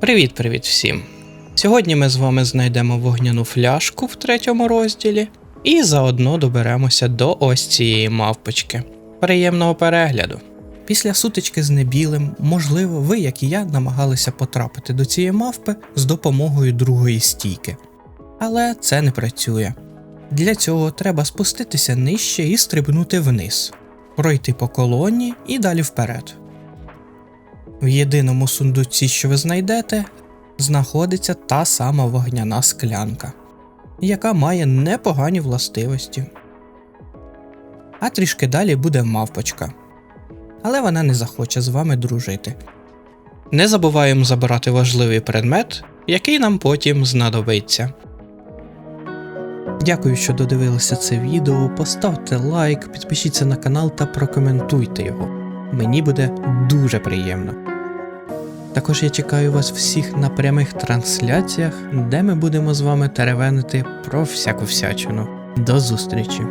Привіт-привіт всім! Сьогодні ми з вами знайдемо вогняну фляжку в третьому розділі і заодно доберемося до ось цієї мавпочки. Приємного перегляду! Після сутички з небілим, можливо, ви, як і я, намагалися потрапити до цієї мавпи з допомогою другої стійки. Але це не працює. Для цього треба спуститися нижче і стрибнути вниз, пройти по колоні і далі вперед. В єдиному сундуці, що ви знайдете, знаходиться та сама вогняна склянка, яка має непогані властивості. А трішки далі буде мавпочка. Але вона не захоче з вами дружити. Не забуваємо забирати важливий предмет, який нам потім знадобиться. Дякую, що додивилися це відео. Поставте лайк, підпишіться на канал та прокоментуйте його мені буде дуже приємно. Також я чекаю вас всіх на прямих трансляціях, де ми будемо з вами теревенити про всяку всячину. До зустрічі!